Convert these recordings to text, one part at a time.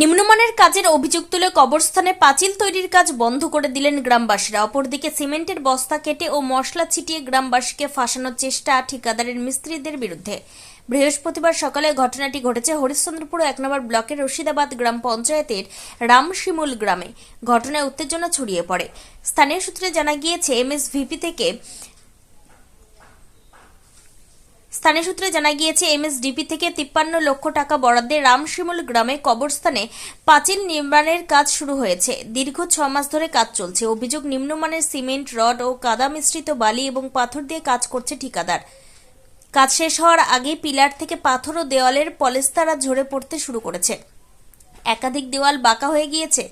নিম্নমানের কাজের অভিযোগ তুলে কবরস্থানে পাঁচিল তৈরির কাজ বন্ধ করে দিলেন গ্রামবাসীরা। অপরদিকে সিমেন্টের বস্তা কেটে ও মশলা ছিটিয়ে গ্রামবাসীকে ফাঁসানোর চেষ্টা ঠিকাদারের মিস্ত্রিদের বিরুদ্ধে। বৃহস্পতিবার সকালে ঘটনাটি ঘটেছে হরিশ্চন্দ্রপুর এক নম্বর ব্লকের রশিদাবাদ গ্রাম পঞ্চায়েতের রামশিমুল গ্রামে। ঘটনায় উত্তেজনা ছড়িয়ে পড়ে। স্থানীয় সূত্রে জানা গিয়েছে, এমএসভিপি থেকে স্থানীয় সূত্রে জানা গিয়েছে, এমএসডিপি থেকে তিপ্পান্ন লক্ষ টাকা বরাদ্দে রামশিমুল গ্রামে কবরস্থানে পাঁচিল নির্মাণের কাজ শুরু হয়েছে। দীর্ঘ ছ মাস ধরে কাজ চলছে। অভিযোগ, নিম্নমানের সিমেন্ট, রড ও কাদা মিশ্রিত বালি এবং পাথর দিয়ে কাজ করছে ঠিকাদার। কাজ শেষ হওয়ার আগেই পিলার থেকে পাথর ও দেওয়ালের পলেস্তারা ঝরে পড়তে শুরু করেছে। একাধিক দেওয়াল বাঁকা হয়ে গিয়েছে।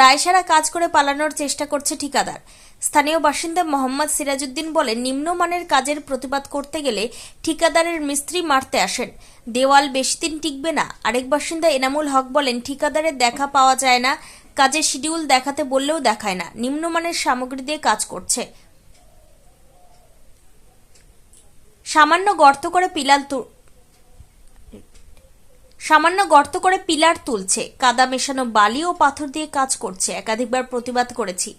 দায়সারা কাজ করে পালানোর চেষ্টা করছে ঠিকাদার। স্থানীয় বাসিন্দা মোহাম্মদ সিরাজউদ্দিন বলেন, নিম্নমানের কাজের প্রতিবাদ করতে গেলে ঠিকাদারের মিস্ত্রি মারতে আসেন। দেওয়াল বেশি দিন টিকবে না। আরেক বাসিন্দা এনামুল হক বলেন, ঠিকাদারের দেখা পাওয়া যায় না কাজের শিডিউল দেখাতে বললেও দেখায় না। নিম্নমানের সামগ্রী দিয়ে কাজ করছে। সামান্য গর্ত করে পিলাল সামান্য গর্ত করে পিলার তুলছে। কাদা মেশানো বালি ও পাথর দিয়ে কাজ করছে। একাধিকবার প্রতিবাদ করেছি।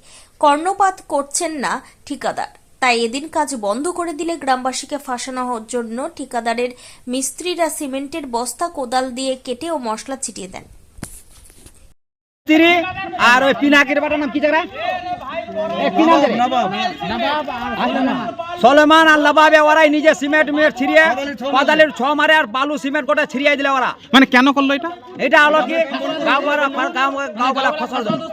কর্ণপাত করছেন না ঠিকাদার। তাই এদিন কাজ বন্ধ করে দিলে গ্রামবাসীকে ফাঁসানোর জন্য ঠিকাদারের মিস্ত্রিরা সিমেন্টের বস্তা, কোদাল দিয়ে কেটে ও মশলা ছিটিয়ে দেন। আর ওই পিনাকির বাটার নাম কি? সলেমান আর লবাবে ওরাই নিজে সিমেন্ট মিমেন্ট ছিড়িয়ে কোদালের ছ মারে আর বালু সিমেন্ট গোটা ছিড়িয়ে দিলে ওরা। মানে কেন করল এটা? এটা হলো কি ফসল জন্য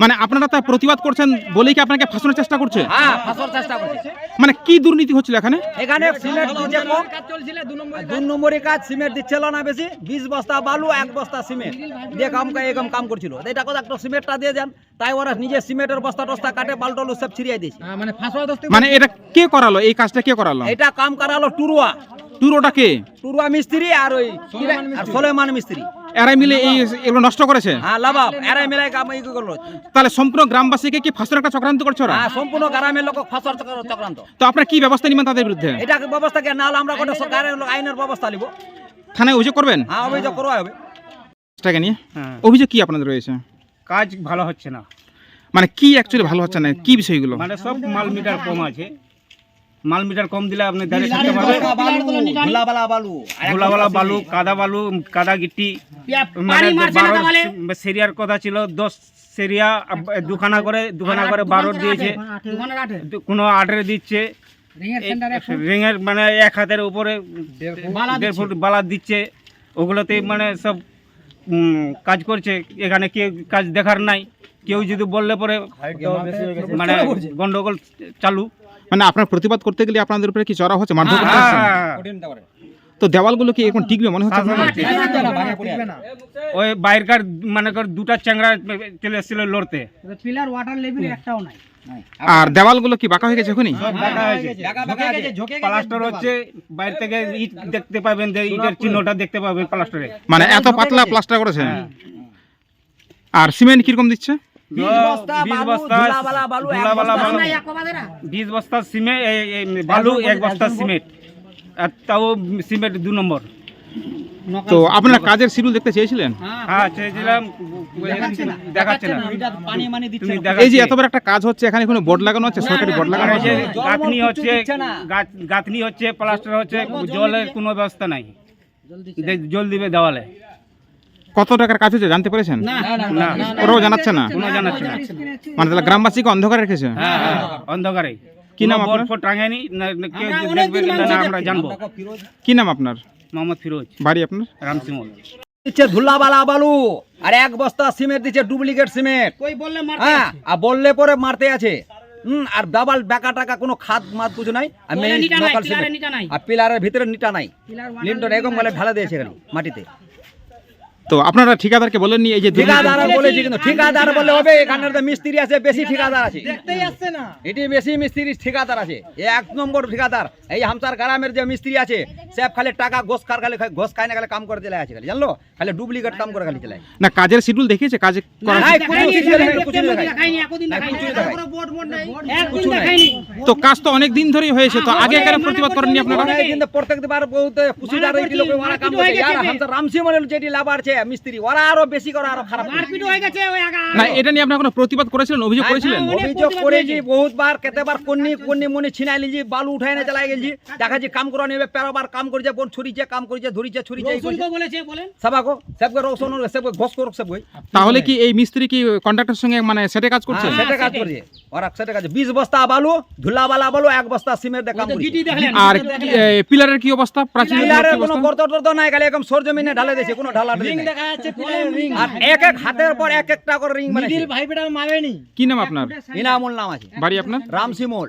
মানে আপনারা তার প্রতিবাদ করছেন বলেই কি আপনাকে ফাঁসানোর চেষ্টা করছে? হ্যাঁ ফসল চেষ্টা করছে। মানে কি দুর্নীতি হচ্ছিল এখানে? এখানে সিমেন্ট দিচ্ছে কম দু নম্বরই কাজ সিমেন্ট দিচ্ছিল না বেশি বিশ বস্তা বালু এক বস্তা সিমেন্ট। দিয়ে কাম এরকম কাম করছিল। এটা কথা একটা সিমেন্টটা দিয়ে দেন তাই ওরা নিজে সিমেন্টের বস্তা টস্তা কাটে বালু টালু সব ছিড়িয়ে দিয়েছে। মানে এটা কে করালো? এই কাজটা কে করালো? এটা কাম করালো টুরুয়া। টুরোটা কে? টুরুয়া মিস্ত্রি আর ওই সোলেমান মিস্ত্রি। এরাই মিলে এই এগুলো নষ্ট করেছে? হ্যাঁ লাভাব এরাই মিলাই কাম এই করল। তাহলে সম্পূর্ণ গ্রামবাসীকে কি একটা চক্রান্ত করছে ওরা? হ্যাঁ সম্পূর্ণ গ্রামের লোক চক্রান্ত। তো আপনারা কি ব্যবস্থা নেবেন তাদের বিরুদ্ধে? এটা ব্যবস্থা কে? না হলে আমরা কোনো সরকারের লোক আইনের ব্যবস্থা নিব। থানায় অভিযোগ করবেন? হ্যাঁ অভিযোগ করব হবে। টাকা নিয়ে? হ্যাঁ। অভিযোগ কি আপনাদের রয়েছে? কাজ ভালো হচ্ছে না। মানে কি অ্যাকচুয়ালি ভালো হচ্ছে না? কি বিষয়গুলো? মানে সব মাল মিটার কম আছে। মাল মিটার কম দিলে আপনি দাঁড়িয়ে থাকতে পারবেন। ধুলাবালা বালু কাদা বালু কাদা গিট্টি মানে সেরিয়ার কথা ছিল দশ সেরিয়া দুখানা করে দুখানা করে বারো দিয়েছে। কোনো আঠেরো দিচ্ছে। রিংয়ের মানে এক হাতের উপরে দেড় ফুট। বালা দিচ্ছে। ওগুলোতে মানে সব কাজ করছে। এখানে কেউ কাজ দেখার নাই। কেউ যদি বললে পরে মানে গন্ডগোল চালু। মানে আপনার প্রতিবাদ করতে গেলে আপনাদের উপরে কি চড়া হচ্ছে মারধর হচ্ছে? হ্যাঁ, তো দেওয়ালগুলো কি এখন টিকবে মনে হচ্ছে আপনার? ওই বাইরকার মানে কর দুটা চ্যাংরা চলে এসেছিল লড়তে। পিলার ওয়াটার লেভেল একটাও নাই। আর দেওয়ালগুলো কি বাঁকা হয়ে গেছে এখনই? প্লাস্টার হচ্ছে বাইরে থেকে ইট দেখতে পাবেন যে ইটের চিহ্নটা দেখতে পাবেন প্লাস্টারে মানে এত পাতলা প্লাস্টার করেছে? আর সিমেন্ট কীরকম দিচ্ছে? বিশ বস্তা সিমেন্ট। বালু এক বস্তা সিমেন্ট। আর তাও সিমেন্ট দু নম্বর। তো আপনারা কাজের শিডিউল দেখতে চেয়েছিলেন? হ্যাঁ চেয়েছিলাম। দেখাচ্ছে না মানি। এই যে। এত বড় একটা কাজ হচ্ছে এখানে কোনো বোর্ড লাগানো আছে? সরকারি বোর্ড লাগানো যে গাঁথনি হচ্ছে গাঁথনি হচ্ছে প্লাস্টার হচ্ছে জলের কোনো ব্যবস্থা নাই। জল দিবে দেওয়ালে। কত টাকার কাজ হচ্ছে জানতে পেরেছেন না ওরাও জানাচ্ছে না জানাচ্ছে না মানে তাহলে গ্রামবাসীকে অন্ধকার রেখেছে হ্যাঁ হ্যাঁ অন্ধকারে কি নাম কোনো আপনার? টাঙায়নি আমরা জানব কি নাম আপনার মোহাম্মদ ফিরোজ বাড়ি আপনার রামসিমল দিচ্ছে ধুলাবালা বালু আর এক বস্তা সিমেন্ট দিচ্ছে ডুপ্লিকেট সিমেন্ট কই বললে মারতে হ্যাঁ আর বললে পরে মারতে আছে হুম আর ডাবল বেকা টাকা কোনো খাদ মাত কিছু নাই আর নাই। আর পিলারের ভিতরে নিটা নাই লিন্টন এরকম বলে ঢালা দিয়েছে এখানে মাটিতে তো আপনারা ঠিকাদারকে বলেননি এই যে ঠিকাদার বলেছি কিন্তু ঠিকাদার বলে হবে এখানের তো মিস্ত্রি আছে বেশি ঠিকাদার আছে। দেখতেই আসছে না। এটি বেশি মিস্ত্রি ঠিকাদার আছে। এক নম্বর ঠিকাদার এই হামসার গ্রামের যে মিস্ত্রি আছে সে খালি টাকা ঘোষ খার খালি ঘোষ খাই না খালি কাম করে চলে আছে খালি জানলো? খালি ডুপ্লিকেট কাম করে খালি চলে না কাজের শিডিউল দেখিয়েছে কাজ। তো কাজ তো অনেক দিন ধরেই হয়েছে তো আগে কেন প্রতিবাদ করেননি আপনারা? মানে কিন্তু প্রত্যেকবার বহুত খুশিদার এই লোক ওরা কাম করছে? আর হামসার রামসিমনের যেটি লাভার আছে মিস্ত্রি ওরা আরও বেশি করে আরও খারাপ মারপিট হয়ে গেছে ওই আগা- না এটা নিয়ে আপনারা কোনো প্রতিবাদ করেছিলেন অভিযোগ করেছিলেন? অভিযোগ করেছি বহুতবার কেতেবার কন্নি কন্নি মনি ছিনাই লিজি বালু উঠাই না চালাই গেছি। দেখাচ্ছি কাম করা নিবে পেরোবার কাম করেছে বোন ছুরিছে কাম করেছে ধরিছে ছুরিছে এই করেছে। রসুলকে বলেছে বলেন। সবাকো সবকে রোশন সবকে ঘোষ করুক সবকে। তাহলে কি এই মিস্ত্রি কি কন্ট্রাক্টরের সঙ্গে মানে সেটে কাজ করছে? হ্যাঁ, কাজ করছে। ওরা সেটা কাজ বিশ বস্তা বালু ধুলাবালা বালু এক বস্তা সিমেন্ট দিয়ে কাম করছে। আর পিলারের কি অবস্থা? প্রাচীন পিলারের কোনো গর্ত টর্ত নাই খালি একদম সরজমিনে ঢালে দিয়েছে কোনো ঢালা রিং দেখা যাচ্ছে আর এক এক হাতের পর এক একটা করে রিং বানাইছে। ভাই বেটা মারেনি কি নাম আপনার? ইনামুল নাম আছে। বাড়ি আপনার? রামসিমোল